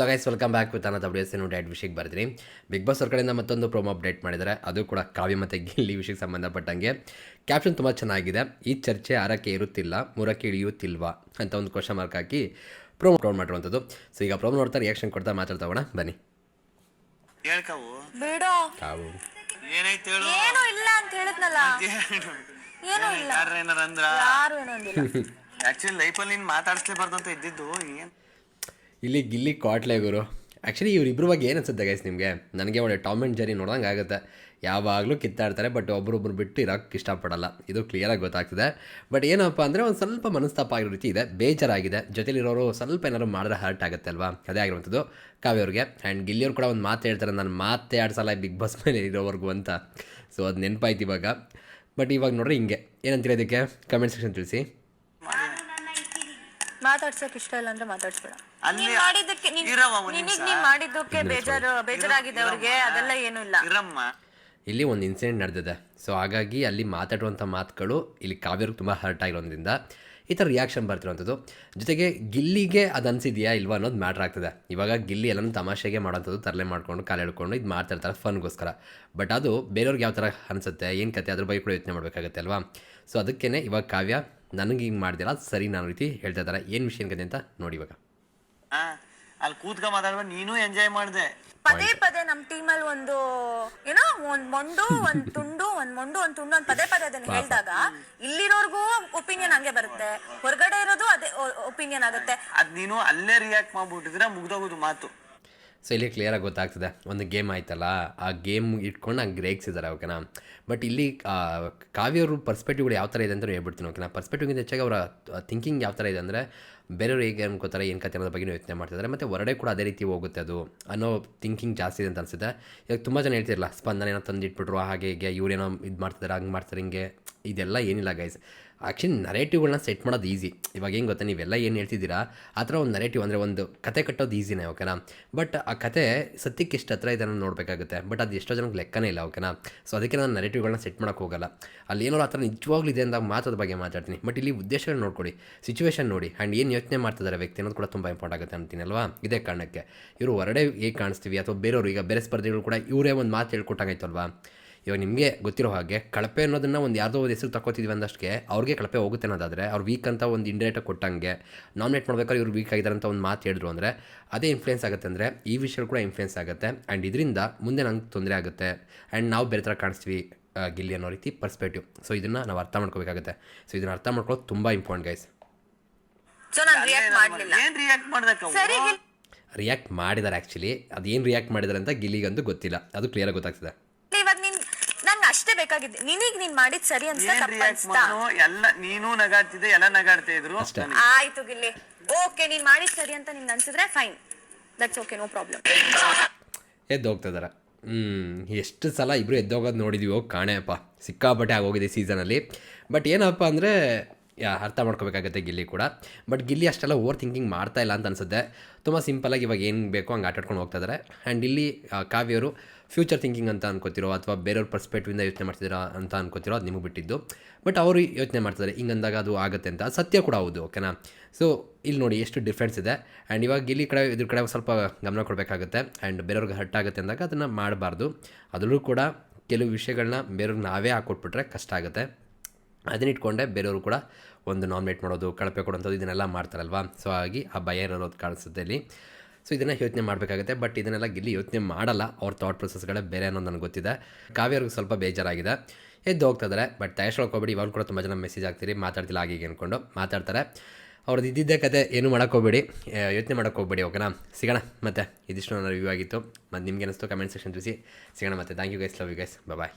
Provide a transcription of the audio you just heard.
So guys welcome back with ಅನ್ನೋ W S N diet ವಿಷಯಕ್ಕೆ ಬರ್ತೀನಿ. ಬಿಗ್ ಬಾಸ್ ಅವ್ರ ಕಡೆಯಿಂದ ಮತ್ತೊಂದು ಪ್ರೋಮೋ ಅಪ್ಡೇಟ್ ಮಾಡಿದ್ದಾರೆ. ಅದು ಕೂಡ ಕಾವ್ಯ ಮತ್ತು ಗಿಲ್ಲಿ ವಿಷಯಕ್ಕೆ ಸಂಬಂಧಪಟ್ಟಂಗೆ. ಕ್ಯಾಪ್ಷನ್ ತುಂಬ ಚೆನ್ನಾಗಿದೆ. ಈ ಚರ್ಚೆ ಆರಕ್ಕೆ ಇರುತ್ತಿಲ್ಲ ಮೂರಕ್ಕೆ ಇಳಿಯುತ್ತಿಲ್ವಾ ಅಂತ ಒಂದು ಕ್ವಶನ್ ಮಾರ್ಕ್ ಹಾಕಿ ಪ್ರೋಮೋ ಅಪ್ಲೋಡ್ ಮಾಡಿರುವಂಥದ್ದು. ಸೊ ಈಗ ಪ್ರೋಮೋ ನೋಡ್ತಾ ರಿಯಾಕ್ಷನ್ ಕೊಡ್ತಾ ಮಾತಾಡ್ತಾ ಹೋಗೋಣ. ಬನ್ನಿ. ಕಾವು. ಏನು ಇಲ್ಲ ಅಂತ ಹೇಳಿದ್ನಲ್ಲ. ಏನು ಇಲ್ಲ. ಯಾರ ಏನಾರ ಅಂದ್ರ? ಯಾರು ಏನೋ ಅಂದಿಲ್ಲ. ಆಕ್ಚುಲಿ ಲೈಫಲ್ಲಿ ನೀನು ಮಾತಾಡಿಸ್ಲೇಬಾರ್ದು ಅಂತ ಇದ್ದಿದ್ದು ಏನ್ ಇಲ್ಲಿ ಗಿಲ್ಲಿ ಕಾಟ್ಲೆ ಗುರು. ಆ್ಯಕ್ಚುಲಿ ಇವರಿಬ್ಬರ ಬಗ್ಗೆ ಏನು ಅನ್ಸುತ್ತೆ ಗೈಸ್ ನಿಮಗೆ? ನನಗೆ ಒಳ್ಳೆ ಟಾಮ್ ಆ್ಯಂಡ್ ಜರಿ ನೋಡ್ದಂಗೆ ಆಗುತ್ತೆ. ಯಾವಾಗಲೂ ಕಿತ್ತಾಡ್ತಾರೆ ಬಟ್ ಒಬ್ರೊಬ್ರು ಬಿಟ್ಟು ಇರೋಕ್ಕೆ ಇಷ್ಟಪಡಲ್ಲ. ಇದು ಕ್ಲಿಯರಾಗಿ ಗೊತ್ತಾಗ್ತಿದೆ. ಬಟ್ ಏನಪ್ಪ ಅಂದರೆ ಒಂದು ಸ್ವಲ್ಪ ಮನಸ್ತಾಪ ಆಗಿರೋ ರೀತಿ ಇದೆ, ಬೇಜಾರಾಗಿದೆ. ಜೊತೆಲಿರೋರು ಸ್ವಲ್ಪ ಏನಾದ್ರು ಮಾಡಿದ್ರೆ ಹರ್ಟ್ ಆಗುತ್ತೆ ಅಲ್ವಾ? ಅದೇ ಆಗಿರುವಂಥದ್ದು ಕಾವ್ಯವ್ರಿಗೆ ಆ್ಯಂಡ್ ಗಿಲ್ಲಿಯವ್ರು ಕೂಡ ಒಂದು ಮಾತು ಹೇಳ್ತಾರೆ, ನಾನು ಮಾತೇ ಆಡ್ಸಲ್ಲ ಬಿಗ್ ಬಾಸ್ ಮೇಲೆ ಇರೋವರೆಗೂ ಅಂತ. ಸೊ ಅದು ನೆನಪಾಯ್ತು ಇವಾಗ. ಬಟ್ ಇವಾಗ ನೋಡ್ರಿ ಹಿಂಗೆ. ಏನಂತೀರ ಇದಕ್ಕೆ? ಕಮೆಂಟ್ ಸೆಕ್ಷನ್ ತಿಳಿಸಿ. ಮಾತಾಡ್ಸಕ್ ಇಷ್ಟ ಇಲ್ಲ ಅಂದ್ರೆ ಮಾತಾಡ್ಸ್ಬೇಡ. ಅಲ್ಲಿ ನೀನ್ ಮಾಡಿದ್ದಕ್ಕೆ ನೀನ್- ಇರವ್ವ ಒಂದ್ ನಿನಗ್ ನಿಮಿಷ. ನೀನ್ ಮಾಡಿದ್ದಕ್ಕೆ ಬೇಜಾರು ಬೇಜಾರಾಗಿದೆ ಅವ್ರಿಗೆ ಅದೆಲ್ಲ ಏನು ಇಲ್ಲ. ಇರಮ್ಮ. ಇಲ್ಲಿ ಒಂದು ಇನ್ಸಿಡೆಂಟ್ ನಡೆದಿದೆ. ಸೊ ಹಾಗಾಗಿ ಅಲ್ಲಿ ಮಾತಾಡುವಂಥ ಮಾತುಗಳು ಇಲ್ಲಿ ಕಾವ್ಯರು ತುಂಬ ಹರ್ಟ್ ಆಗಿರೋದ್ರಿಂದ ಈ ಥರ ರಿಯಾಕ್ಷನ್ ಬರ್ತಿರೋವಂಥದ್ದು ಜೊತೆಗೆ ಗಿಲ್ಲಿಗೆ ಅದು ಅನಿಸಿದೆಯಾ ಇಲ್ವಾ ಅನ್ನೋದು ಮ್ಯಾಟ್ರ್ ಆಗ್ತದೆ. ಇವಾಗ ಗಿಲ್ಲಿ ಎಲ್ಲನೂ ತಮಾಷೆಗೆ ಮಾಡೋಂಥದ್ದು ತರಲೆ ಮಾಡ್ಕೊಂಡು ಕಾಲು ಎಳ್ಕೊಂಡು ಇದು ಮಾಡ್ತಿರ್ತಾರೆ ಫನ್ಗೋಸ್ಕರ ಬಟ್ ಅದು ಬೇರೆಯವ್ರಿಗೆ ಯಾವ ಥರ ಅನಿಸುತ್ತೆ ಏನು ಕತೆ ಅದ್ರ ಬಗ್ಗೆ ಕೂಡ ಯೋಚನೆ ಮಾಡಬೇಕಾಗತ್ತೆ ಅಲ್ವಾ? ಸೊ ಅದಕ್ಕೇ ಇವಾಗ ಕಾವ್ಯ ನನಗೆ ಹಿಂಗೆ ಮಾಡ್ದಿಲ್ಲ ಅದು ಸರಿ ನಾನು ರೀತಿ ಹೇಳ್ತಾ ಇದ್ದಾರೆ ಏನು ವಿಷಯ ಏನ್ಕತೆ ಅಂತ ನೋಡಿ ಇವಾಗ. ಆ ಅಲ್ಲಿ ಕೂತ್ಕ ಮಾತಾಡುವ ನೀನು ಎಂಜಾಯ್ ಮಾಡ್ದೆ. ಪದೇ ಪದೇ ನಮ್ ಟೀಮಲ್ಲಿ ಒಂದು ಏನೋ ಒಂದ್ ಮೊಂಡು ಒಂದ್ ತುಂಡು ಒಂದ್ ಮೊಂಡು ಒಂದ್ ತುಂಡು ಅಂತ ಪದೇ ಪದೇ ಅದನ್ನ ಹೇಳಿದಾಗ ಇಲ್ಲಿರೋರ್ಗೂ ಒಪಿನಿಯನ್ ಹಂಗೆ ಬರುತ್ತೆ. ಹೊರಗಡೆ ಇರೋದು ಅದೇ ಒಪಿನಿಯನ್ ಆಗುತ್ತೆ. ಅದ್ ನೀನು ಅಲ್ಲೇ ರಿಯಾಕ್ಟ್ ಮಾಡ್ಬಿಟ್ಟಿದ್ರೆ ಮುಗ್ದೋಗೋದು ಮಾತು. ಸೊ ಇಲ್ಲಿ ಕ್ಲಿಯರಾಗಿ ಗೊತ್ತಾಗ್ತದೆ? ಒಂದು ಗೇಮ್ ಆಯ್ತಲ್ಲ, ಆ ಗೇಮ್ ಇಟ್ಕೊಂಡು ಹಂಗೆ ಗ್ರೇಗ್ಸಿದ್ದಾರೆ ಓಕೆನಾ? ಬಟ್ ಇಲ್ಲಿ ಕಾವ್ಯವ್ರ ಪರ್ಸ್ಪೆಕ್ಟಿವ್ಗಳು ಯಾವ ಥರ ಇದೆ ಅಂತ ಹೇಳ್ಬಿಡ್ತೀನಿ, ಓಕೆನಾ? ಪರ್ಸ್ಪೆಕ್ಟಿವ್ಗಿಂತ ಹೆಚ್ಚಾಗಿ ಅವರ ಥಿಂಕಿಂಗ್ ಯಾವ ಥರ ಇದೆ ಅಂದರೆ, ಬೇರೆಯವ್ರು ಹೇಗೆ ಅನ್ಕೋತಾರೆ, ಏನು ಕತೆ ಅನ್ನೋದ್ರ ಬಗ್ಗೆ ಯೋಚನೆ ಮಾಡ್ತಿದ್ದಾರೆ ಮತ್ತು ಹೊರಡೆ ಕೂಡ ಅದೇ ರೀತಿ ಹೋಗುತ್ತೆ ಅದು ಅನ್ನೋ ಥಿಂಕಿಂಗ್ ಜಾಸ್ತಿ ಇದೆ ಅಂತ ಅನಿಸುತ್ತೆ. ಇವಾಗ ತುಂಬ ಜನ ಹೇಳ್ತಿರಲ್ಲ, ಸ್ಪಂದನ ಏನೋ ತಂದಿಟ್ಬಿಟ್ರು, ಹಾಗೆ ಹೀಗೆ ಇವ್ರೇನೋ ಇದು ಮಾಡ್ತಿದ್ದಾರೆ ಹಂಗೆ ಮಾಡ್ತಾರೆ, ಹಿಂಗೆ. ಇದೆಲ್ಲ ಏನಿಲ್ಲ ಗೈಸ್ ಆ್ಯಕ್ಚುಲಿ ನರೇಟಿವ್ಗಳನ್ನ ಸೆಟ್ ಮಾಡೋದು ಈಸಿ ಇವಾಗ ಏನು ಗೊತ್ತಾ? ನೀವೆಲ್ಲ ಏನು ಹೇಳ್ತಿದ್ದೀರಾ? ಆ ಥರ ಒಂದು ನರೇಟಿವ್ ಅಂದರೆ ಒಂದು ಕತೆ ಕಟ್ಟೋದು ಈಸಿನೇ ಓಕೆನಾ ಬಟ್ ಆ ಕತೆ ಸತ್ಯಕ್ಕೆ ಎಷ್ಟು ಹತ್ರ ಇದನ್ನು ನೋಡಬೇಕಾಗುತ್ತೆ. ಬಟ್ ಅದು ಎಷ್ಟೋ ಜನಕ್ಕೆ ಲೆಕ್ಕನೇ ಇಲ್ಲ ಓಕೆನಾ ಸೊ ಅದಕ್ಕೆ ನಾನು ನರೇಟಿವ್ಗಳನ್ನ ಸೆಟ್ ಮಾಡೋಕ್ಕೆ ಹೋಗಲ್ಲ. ಅಲ್ಲಿ ಏನೋ ಆ ಥರ ನಿಜವಾಗ್ಲೂ ಇದೆ ಅಂತ ಮಾತದ ಬಗ್ಗೆ ಮಾತಾಡ್ತೀನಿ. ಬಟ್ ಇಲ್ಲಿ ಉದ್ದೇಶಗಳು ನೋಡ್ಕೊಡಿ. ಸಿಚುವೇಶನ್ ನೋಡಿ. ಆ್ಯಂಡ್ ಏನು ಯೋಚನೆ ಮಾಡ್ತಿದ್ದಾರೆ ವ್ಯಕ್ತಿ ಅನ್ನೋದು ಕೂಡ ತುಂಬ ಇಂಪಾರ್ಟ್ ಆಗುತ್ತೆ ಅಂತೀನಿ, ಅಲ್ವಾ? ಇದೇ ಕಾರಣಕ್ಕೆ. ಇವರು ಹೊರಡೆ ಹೇಗೆ ಕಾಣಿಸ್ತೀವಿ? ಅಥವಾ ಬೇರೆಯವರು ಈಗ ಬೇರೆ ಸ್ಪರ್ಧೆಗಳು ಕೂಡ ಇವರೇ ಒಂದು ಮಾತು ಹೇಳ್ಕೊಟ್ಟಾಗೈತಲ್ವಾ ಇವಾಗ ನಿಮಗೆ ಗೊತ್ತಿರೋ ಹಾಗೆ ಕಳಪೆ ಅನ್ನೋದನ್ನು ಒಂದು ಯಾವುದೋ ಒಂದು ಹೆಸರು ತಗೋತಿದ್ವಿ ಅಂದಷ್ಟಕ್ಕೆ ಅವ್ರಿಗೆ ಕಳಪೆ ಹೋಗುತ್ತೆ ಅನ್ನೋದಾದರೆ ಅವ್ರು ವೀಕ್ ಅಂತ ಒಂದು ಇಂಡೈರೆಕ್ಟಾಗಿ ಕೊಟ್ಟಂಗೆ ನಾಮಿನೇಟ್ ಮಾಡ್ಬೇಕಾದ್ರೆ ಇವ್ರು ವೀಕ್ ಆಗಿದ್ದಾರೆ ಅಂತ ಒಂದು ಮಾತು ಹೇಳಿದ್ರು ಅಂದರೆ ಅದೇ ಇನ್ಫ್ಲುಯೆನ್ಸ್ ಆಗುತ್ತೆ ಅಂದರೆ ಈ ವಿಷಯ ಕೂಡ ಇನ್ಫ್ಲುಯೆನ್ಸ್ ಆಗುತ್ತೆ. ಆ್ಯಂಡ್ ಇದರಿಂದ ಮುಂದೆ ನಂಗೆ ತೊಂದರೆ ಆಗುತ್ತೆ. ಆ್ಯಂಡ್ ನಾವು ಬೇರೆ ಥರ ಕಾಣಿಸ್ತೀವಿ ಗಿಲ್ಲಿ ಅನ್ನೋ ರೀತಿ ಪರ್ಸ್ಪೆಕ್ಟಿವ್ ಸೊ ಇದನ್ನು ನಾವು ಅರ್ಥ ಮಾಡ್ಕೋಬೇಕಾಗುತ್ತೆ. ಸೊ ಇದನ್ನು ಅರ್ಥ ಮಾಡ್ಕೊಳ್ಳೋದು ತುಂಬ ಇಂಪಾರ್ಟೆಂಟ್ ಗೈಸ್ ಸೊ ನಾನು ರಿಯಾಕ್ಟ್ ಮಾಡ್ಲಿಲ್ಲ. ಏನ್ ರಿಯಾಕ್ಟ್ ಮಾಡ್ದಕ್ಕ ಸರಿ ರಿಯಾಕ್ಟ್ ಮಾಡಿದ್ದಾರೆ ಆ್ಯಕ್ಚುಲಿ ಅದೇನು ರಿಯಾಕ್ಟ್ ಮಾಡಿದ್ದಾರೆ ಅಂತ ಗಿಲ್ಲಿಗಂತೂ ಗೊತ್ತಿಲ್ಲ. ಅದು ಕ್ಲಿಯರಾಗಿ ಗೊತ್ತಾಗ್ತದೆ. ಬೇಕಾಗಿದ್ದು ನಿನಗ್ ನೀನ್ ಮಾಡಿದ್ ಸರಿ ಅನ್ಸ್ತಾ ಏನ್ ತಪ್ಪ ರಿಯಾಕ್ಟ್ ಅನ್ಸ್ತಾ ಮಾಡು ಎಲ್ಲ ನೀನು ನಗಾಡ್ತಿದ್ದೆ ಎಲ್ಲ ನಗಾಡ್ತಾ ಇದ್ರು. ಅಷ್ಟೇ. ಆಯ್ತು ಗಿಲ್ಲಿ. ಓಕೆ ನೀನ್ ಮಾಡಿದ್ ಸರಿ ಅಂತ ನಿಂಗೆ ಅನ್ಸಿದ್ರೆ fine that's okay no problem ಎದ್ದು ಹೋಗ್ತಿದ್ದಾರೆ ಹ್ಞೂ ಎಷ್ಟು ಸಲ ಇಬ್ರು ಎದ್ದೋಗೋದು ನೋಡಿದ್ವಿ ಹೋಗಿ ಕಾಣೆಯಪ್ಪ. ಸಿಕ್ಕಾಪಟ್ಟೆ ಆಗೋಗಿದೆ ಸೀಸನಲ್ಲಿ ಬಟ್ ಏನಪ್ಪ ಅಂದರೆ ಅರ್ಥ ಮಾಡ್ಕೋಬೇಕಾಗುತ್ತೆ ಗಿಲ್ಲಿ ಕೂಡ. ಬಟ್ ಗಿಲ್ಲಿ ಅಷ್ಟೆಲ್ಲ ಓವರ್ ಥಿಂಕಿಂಗ್ ಮಾಡ್ತಾ ಇಲ್ಲ ಅಂತ ಅನ್ಸುತ್ತೆ. ತುಂಬ ಸಿಂಪಲಾಗಿ ಇವಾಗ ಏನು ಬೇಕೋ ಹಂಗೆ ಆಟಾಡ್ಕೊಂಡು ಹೋಗ್ತಾ ಇದ್ದಾರೆ ಆ್ಯಂಡ್ ಇಲ್ಲಿ ಕಾವ್ಯವರು ಫ್ಯೂಚರ್ ಥಿಂಕಿಂಗ್ ಅಂತ ಅನ್ಕೋತಿರೋ ಅಥವಾ ಬೇರೆಯವ್ರ ಪರ್ಸ್ಪೆಕ್ಟಿವಿಂದ ಯೋಚನೆ ಮಾಡ್ತಿದ್ದೀರಾ ಅಂತ ಅನ್ಕೋತಿರೋ ಅದು ನಿಮಗೆ ಬಿಟ್ಟಿದ್ದು. ಬಟ್ ಅವರು ಯೋಚನೆ ಮಾಡ್ತಿದ್ದಾರೆ ಹಿಂಗೆ ಅಂದಾಗ ಅದು ಆಗುತ್ತೆ ಅಂತ. ಸತ್ಯ ಕೂಡ ಹೌದು ಓಕೆನಾ ಸೊ ಇಲ್ಲಿ ನೋಡಿ ಎಷ್ಟು ಡಿಫ್ರೆನ್ಸ್ ಇದೆ. ಆ್ಯಂಡ್ ಇವಾಗ ಇಲ್ಲಿ ಕಡೆ, ಇದ್ರ ಕಡೆ ಸ್ವಲ್ಪ ಗಮನ ಕೊಡಬೇಕಾಗುತ್ತೆ. ಆ್ಯಂಡ್ ಬೇರೆಯವ್ರಿಗೆ ಹರ್ಟ್ ಆಗುತ್ತೆ ಅಂದಾಗ ಅದನ್ನು ಮಾಡಬಾರ್ದು. ಅದರಲ್ಲೂ ಕೂಡ ಕೆಲವು ವಿಷಯಗಳನ್ನ ಬೇರೆಯವ್ರಿಗೆ ನಾವೇ ಹಾಕ್ಕೊಟ್ಬಿಟ್ರೆ ಕಷ್ಟ ಆಗುತ್ತೆ. ಅದನ್ನ ಇಟ್ಕೊಂಡೆ ಬೇರೆಯವರು ಕೂಡ ಒಂದು ನಾಮಿನೇಟ್ ಮಾಡೋದು, ಕಳಪೆ ಕೊಡೋಂಥದ್ದು ಇದನ್ನೆಲ್ಲ ಮಾಡ್ತಾರಲ್ವ? ಸೊ ಹಾಗಾಗಿ ಆ ಭಯ ಇರೋದು ಕಾಣಿಸುತ್ತೆ ಇಲ್ಲಿ. ಸೊ ಇದನ್ನು ಯೋಚನೆ ಮಾಡಬೇಕಾಗುತ್ತೆ ಬಟ್ ಇದನ್ನೆಲ್ಲ ಗಿಲ್ಲಿ ಯೋಚನೆ ಮಾಡಲ್ಲ ಅವ್ರ ಥಾಟ್ ಪ್ರೊಸೆಸ್ಗಳೇ ಬೇರೆ ಅನ್ನೋದು ನನಗೆ ಗೊತ್ತಿದೆ. ಕಾವ್ಯವ್ರಿಗೆ ಸ್ವಲ್ಪ ಬೇಜಾರಾಗಿದೆ. ಎದ್ದು ಹೋಗ್ತಿದ್ದಾರೆ ಬಟ್ ತಯಾರಿಸ್ಕೊಳ್ಕೊಬೇಡಿ ಇವಾಗ ಕೂಡ ತುಂಬ ಜನ ಮೆಸೇಜ್ ಆಗ್ತೀರಿ ಮಾತಾಡ್ತಿಲ್ಲ ಹೀಗೆ ಅಂದ್ಕೊಂಡು ಮಾತಾಡ್ತಾರೆ. ಅವ್ರದ್ದು ಇದ್ದಿದ್ದೇ ಕತೆ, ಏನು ಮಾಡೋಕ್ಕೋಗ್ಬೇಡಿ ಯೋಚನೆ ಮಾಡೋಕ್ಕೋಗ್ಬೇಡಿ ಓಕೆನಾ ಸಿಗೋಣ ಮತ್ತೆ. ಇದಿಷ್ಟು ನನ್ನ ರಿವ್ಯೂ ಆಗಿತ್ತು. ಮತ್ತು ನಿಮ್ಗೆ ಅನಿಸ್ತು ಕಮೆಂಟ್ ಸೆಕ್ಷನ್ ತಿಳಿಸಿ. ಸಿಗೋಣ ಮತ್ತೆ. Thank you guys love you guys bye